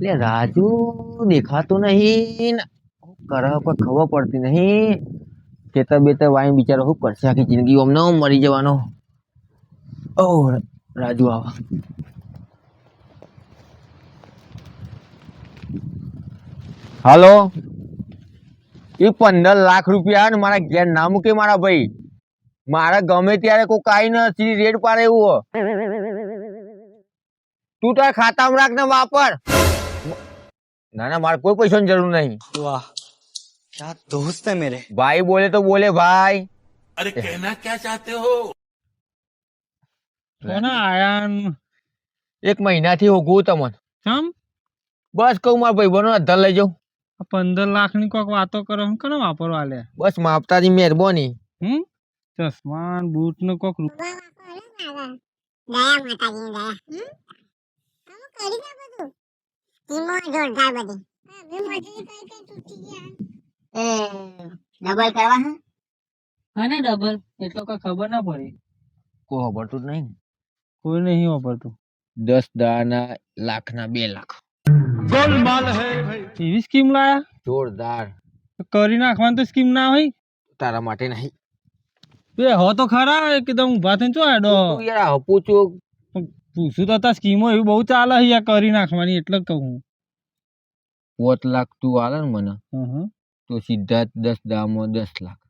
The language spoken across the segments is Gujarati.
લે રાજુ, દેખાતો નહીં. કરે કોઈ ખબર પડતી નહીં. ખેતર બેતર વાઈન બિચારો શું કરશે આખી જિંદગી? અમને મરી જવાનો. ઓ, રાજુ આવા. હાલો? એ પંદર લાખ રૂપિયા મારા ઘેર ના મૂકે મારા ભાઈ. મારા ગમે ત્યારે કોઈ કાઈ નથી રેડ પાડે એવું. તું તાર ખાતામાં રાખ ને વાપર ના ના મારે કોઈ પૈસાની જરૂર નહીં वाह क्या दोस्त है मेरे ભાઈ બોલે તો બોલે ભાઈ अरे कहना क्या चाहते हो કોના આયા ન- એક મહિનાથી હોગું તમને ચમ બસ કહું મારા ભાઈ બનો ધર લઈ જાઉં આ પંદર લાખ ની કોક વાતો કરો હું કને વાપરવા લે બસ માપતાજી મહેરબાની હમ ચશ્મા ન બૂટ ને કોક રૂ- દયા માતાજીની દયા હમ? આવું કરી દે બધું સ્કીમો જોરદાર બધી હા, મેં મજૂરી કરી કરી તૂટી ગયા એ ડબલ કરવા હે હા ડબલ એટલો કઈ ખબર ના પડી. કોઈ ખબરતું જ નહીં કોઈ નહીં વાપરતું દસ દાના લાખના બે લાખ. એવી સ્કીમ લાયા? જોરદાર. કરી નાખવાની તો સ્કીમ ના હોય? તારા માટે નહીં. બે હો તો ખરા એકદમ ઊભા થઈને ચો આડો તું યાર હપુચું પૂછું તો હતા સ્કીમો એવી બહુ ચાલે છે યાર કરી નાખવાની એટલે જ કહું પોત લાખ તું આલે ને મને. તો સીધા દસ દામો દસ લાખ.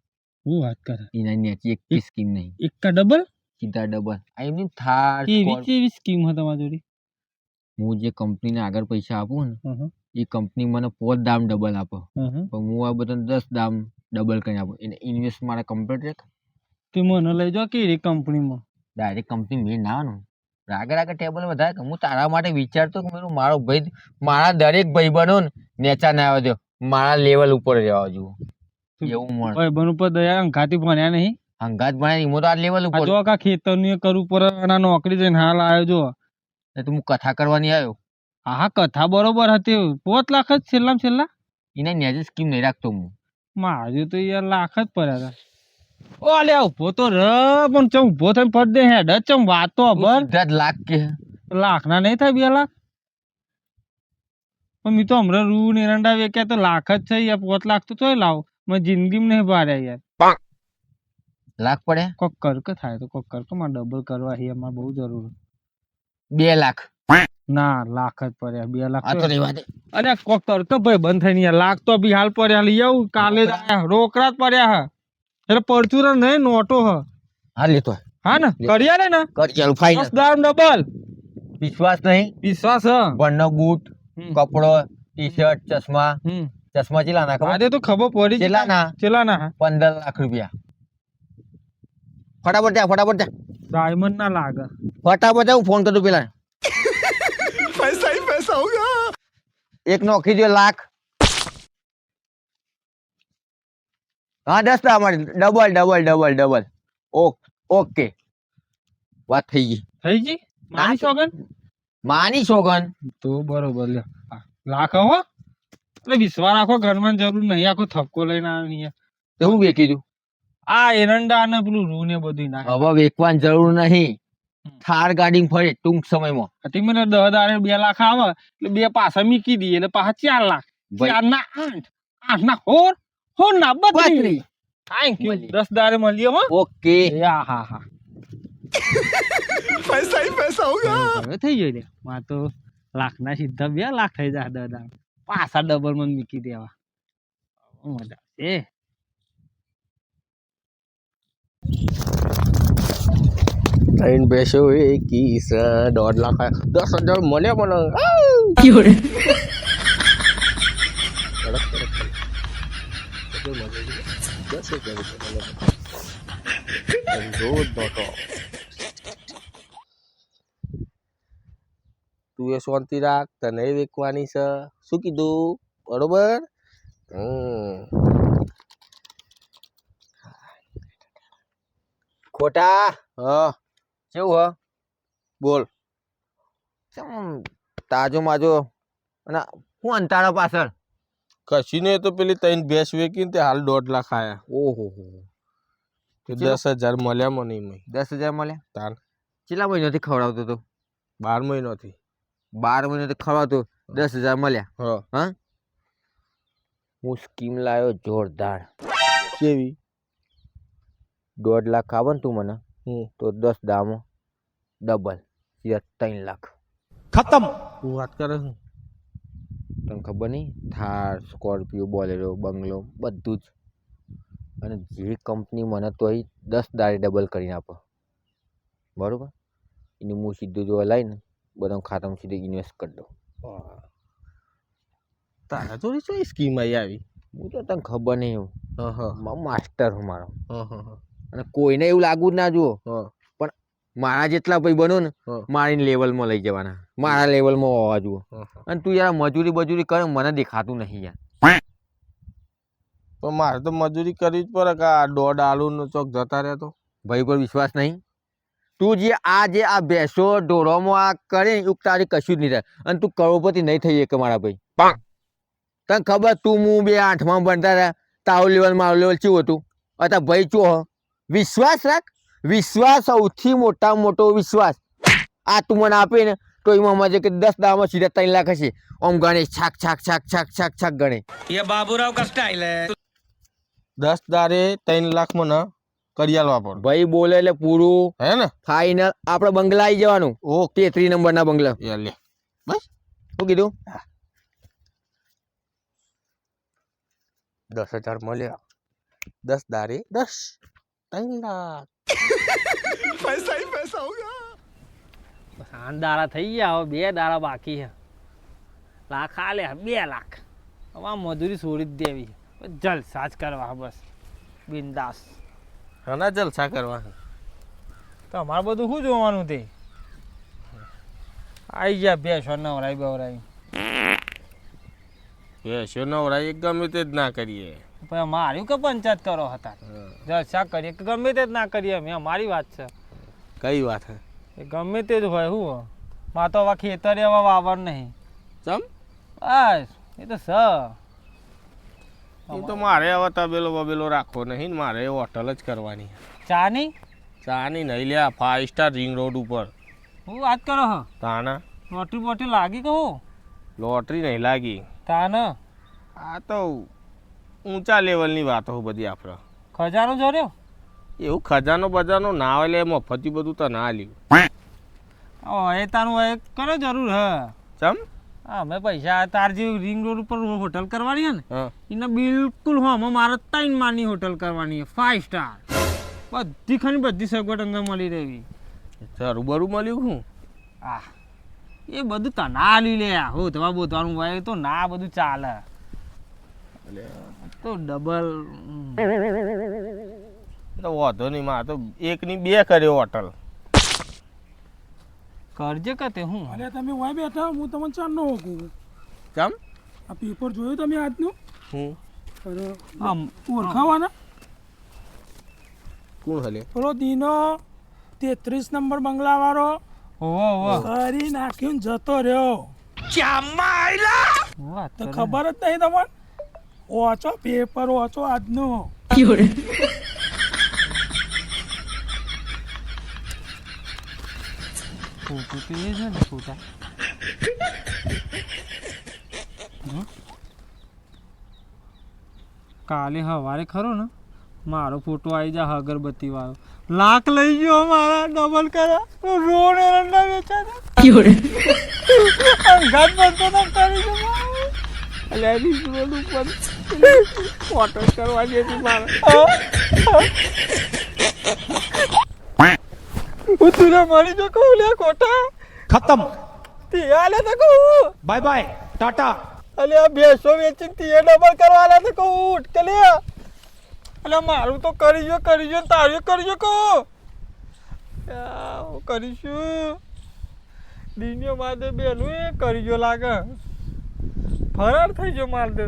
હું વાત કરે? એના નેચી એક સ્કીમ નહીં. એક કા ડબલ? સીધા ડબલ. આઈ મીન થાર કેવી કેવી સ્કીમ હતા તમારી જોડે? હું જે કંપનીને આગળ પૈસા આપું ને. એ કંપની મને પોત દામ ડબલ આપે. પણ હું આ બધા દસ દામ ડબલ કરી આપું. એને ઇન્વેસ્ટ મારા કમ્પ્લીટ રહે તે મને લઈ જાઓ કેવી કંપનીમાં? ડાયરેક્ટ કંપની મેં ના નું રાગે રાગે ટેબલ વધારે હું તારા માટે વિચારતો કે મેરું મારો ભાઈ મારા દરેક ભાઈ બનો ને નેચા ના આવ્યો મારા લેવલ ઉપર રહેવા જુઓ એવું મળે ભાઈ બન ઉપર દયા અંગાથી ભણ્યા નહીં. હંગાત ભણ્યા નહીં. હું તો આ લેવલ ઉપર. જો કા ખેતરની કરવું પડે અને નોકરી જઈને હાલ આવ્યો જો ને તું હું કથા કરવાની આવ્યો. હા હા કથા બરોબર હતી. પોત લાખ જ છેલ્લા છેલ્લા? એને નેજે સ્કીમ નહીં રાખતો હું. મારે તો યાર લાખ જ પડ્યા હતા. ઓ લે ઊભો તો ર પણ ચમ ઊભો થઈને ફટ દે હેડ ચમ વાતો બર સીધા લાખ કે લાખ ના નહીં થાય બે લાખ પણ મી તો હમણાં રૂ ને એરંડા વેચ્યા તો લાખ જ છે યાર પોત લાખ તો તોય લાવ. મેં જિંદગીમાં નહીં ભાર્યા યાર. લાખ પડે? કોક કર્ક થાય તો કોક કર્કમાં ડબલ કરવા હે એમાં બહુ જરૂર. બે લાખ. ના લાખ જ પડ્યા બે લાખ આ તો રેવા દે. અરે કોક તરત ભાઈ બંધ થઈ ને લાખ તો બી હાલ પડ્યા લઈ આવું કાલે જ આયા રોકડા જ પડ્યા હા. એટલે પરચુરણ નહીં હ. હા લેતો. હા ને? કરી આલે ને. કરી ફાઈનલ દામ ડબલ. વિશ્વાસ નહીં? વિશ્વાસ હ. વણનો બૂટ કપડો ટી ચશ્મા. ચશ્મા ચેલા ના ખબર તો ખબર પડી ચેલા ના ચેલા ના પંદર લાખ રૂપિયા. ફટાફટ જા ફટાફટ જા. ડાયમંડ ના લાગે. ફટાફટ હું ફોન કરું પેલા. પૈસા પૈસા હોગા એક નોખી દો લાખ. હા દસ દા double double double double okay વાત થઈ ગઈ. થઈ ગઈ? માની સોગન? માની સોગન. તો બરોબર લે લાખ હો. એટલે વિશ્વા રાખો ઘરમાં જરૂર નહીં. આખો થપકો લઈને આવ્યો તો હું વેકી દઉં? આ એરંડા ને પેલું રૂ ને બધું ના હવે વેકવાની જરૂર નહીં. થાર ગાડી ફરે ટૂંક સમયમાં. હતી મને દસ દાડે બે લાખ આવે. એટલે બે પાછા મીકી દઈએ. એટલે પાછા ચાર લાખ. ચાર ના આઠ. આઠ ના હોર. હું ના બત્રી થેન્ક યુ દસ દારે મળીએ હો. ઓકે. હા હા હા. પૈસા હી પૈસા હોગા હવે થઈ ગયો લે માં તો લાખ ના સીધા બે લાખ થઈ જાય દાદા પાછા ડબલ મન મૂકી દેવા. મજા છે. ટ્રેન બેસો એ કિસ દોઢ લાખ. દસ હજાર મને. પણ હજાર રૂપિયા મને. ધંધો જ નહોતો. તું. એ શાંતિ રાખ તને વેકવાની છે. શું કીધું? બરોબર? ખોટા? હા. કેવું હ? બોલ. તાજો માજો? અને હું અંતારા પાછળ? કશી ને તો પેલી ત્રણ ભેંસ વેચીને તે હાલ દોઢ લાખ આયા. ઓહો તે ચલો. દસ હજાર મળ્યા મને મેં દસ હજાર મળ્યા? તાર કેટલા મહિનાથી ખવડાવતો તો? બાર મહિનોથી. બાર મહિનાથી ખવડાવતો? દસ હજાર મળ્યા? હા. હું? સ્કીમ લાવ્યો જોરદાર. કેવી? દોઢ લાખ આવે ને તું મને. હું. તો દસ દામો. ડબલ. સીધા ત્રણ લાખ. ખતમ! હું વાત કરે છે તને ખબર નહીં? થાર સ્કોર્પિયો બોલેરો બંગલો બધું જ. અને જે કંપની મને તો અહીં દસ દાડે ડબલ કરીને આપો. બરાબર? એનું હું સીધું જોવા લઈને બધા ખાતામાં સીધું ઇન્વેસ્ટ કરી દઉં. તારા જોડે શું સ્કીમ આવી આવી? હું તો તને ખબર નહીં હા માસ્ટર હું મારો. અને કોઈને એવું લાગવું જ ના જુઓ. હા મારા જેટલા ભાઈ બનો ને મારી લેવલમાં લઈ જવાના. મારા લેવલમાં હોવા જુઓ. અને તું યાર મજૂરી બજૂરી કરે મને દેખાતું નહીં યાર. તો મારે તો મજૂરી કરવી જ પડે કે આ દોઢ આલુ નો ચોક જતા રહેતો ભાઈ પર વિશ્વાસ નહીં. તું જે આ જે આ ભેંસો ઢોરોમાં આ કરે ને તારી કશું જ નહીં થાય. અને તું કરોડપતિ નહીં થઈ કે મારા ભાઈ. તને ખબર તું હું બે આઠમાં ભણતા રહ્યા તારું લેવલ મારો લેવલ શું હતું? અત્યારે ભાઈ ચો વિશ્વાસ રાખ. વિશ્વાસ સૌથી મોટા મોટો વિશ્વાસ. આ તું મને આપે ને તો એમાં મજે કે દસ દામાં સીધા ત્રણ લાખ હશે. ઓમ ગણે છાક છાક છાક છાક છાક છાક ગણે. દસ દારે ત્રણ લાખ મને કરી આલવા પડે ભાઈ બોલે એટલે પૂરું. હે ને? ફાઈનલ આપણે બંગલા આવી જવાનું. ઓકે તેત્રી નંબરના બંગલા. એ લે. શું કીધું? દસ હજાર મળ્યા. દસ દારે દસ. ત્રણ લાખ. પૈસા હી પૈસા હોગા. આઠ દાડા થઈ ગયા હવે બે દાડા બાકી છે. લાખ આલે બે લાખ. હવે આ મજૂરી છોડી જ દેવી જલસા જ કરવા બસ. બિંદાસ. હના જલસા કરવા. તો અમારે બધું શું જોવાનું તે? આવી ગયા ભેંસો નવરાઈ બવરાઈ. ભેંસો નવરાઈ ગમે તે જ ના કરીએ. પછી માર્યું કે પંચાયત કરો હતા? જલસા કરીએ કે ગમે તે જ ના કરીએ અમે અમારી વાત છે. કઈ વાત હે? એ ગમે તે જ હોય શું માં તો હવે ખેતર એવા વાવર નહીં. ચમ? બસ એ તો સ. એ તો મારે હવે તબેલો બબેલો રાખવો નહીં ને મારે હોટલ જ કરવાની. ચા નહીં ચાની નહીં લ્યા ફાઈવ સ્ટાર રિંગ રોડ ઉપર. હું વાત કરો હ? તાના? લોટરી બોટરી લાગી કહું લોટરી નહીં લાગી. તાના? આ તો ઊંચા લેવલની વાતો બધી આપણે ખજાનો જોર્યો એવું ખજાનો બજાનો ના હોય લે મફતી બધું તો ના લ્યું. ઓ એ તારું એ કરો જરૂર હ. ચમ? હા અમે પૈસા તાર જે રિંગ રોડ ઉપર હોટલ કરવાની હે ને એને બિલકુલ હો અમે મારે ત્રણ માની હોટલ કરવાની છે ફાઈવ સ્ટાર બધી ખાની બધી સગવડ અંદર મળી રહેવી. જરૂર બરું મળ્યું હું? આ એ બધું તના લી લે હોધવા બોધવાનું હોય તો ના બધું ચાલે. તો ડબલ તો વાંધો નહીં માં તો એકની બે કર્યો હોટલ. કરજે કે તે હું? અરે તમે વાય બેઠા હું તમને ચાર નો હોકું. કેમ? આ પેપર જોયું તમે આજનું? હું? અરે આમ ઓળખાવાના? કોણ હલે? પેલો દીનો તેત્રીસ નંબર બંગલા વાળો કરી નાખ્યું ને જતો રહ્યો. તો ખબર જ નહીં તમને? ઓચો પેપર ઓછો આજનો. ફોટો તો છે ને ફોટા. કાલે સવારે ખરો ને મારો ફોટો આવી જાય અગરબત્તી વાળો લાખ લઈ ગયો મારા ડબલ કરા. રોડ એરંડા વેચા ઘર બનતો ના કરી એટલે એની રોડ ઉપર ફોટો કરવાની હતી મારે. ઉતુરા મળી જો કહું લે કોટા ખતમ. તે આલે તો કહું. બાય બાય ટાટા. અલે આ ભેંસો વેચી તે ડબલ કરવા લે તો કહું ઉઠ કે લે. અલે મારું તો કરી કરીજો કરી જો તારું કરી જો કહું હું કરીશું. દીનીઓ માદે બેનું એ કરીજો લાગે. ફરાર થઈ જો માલ દે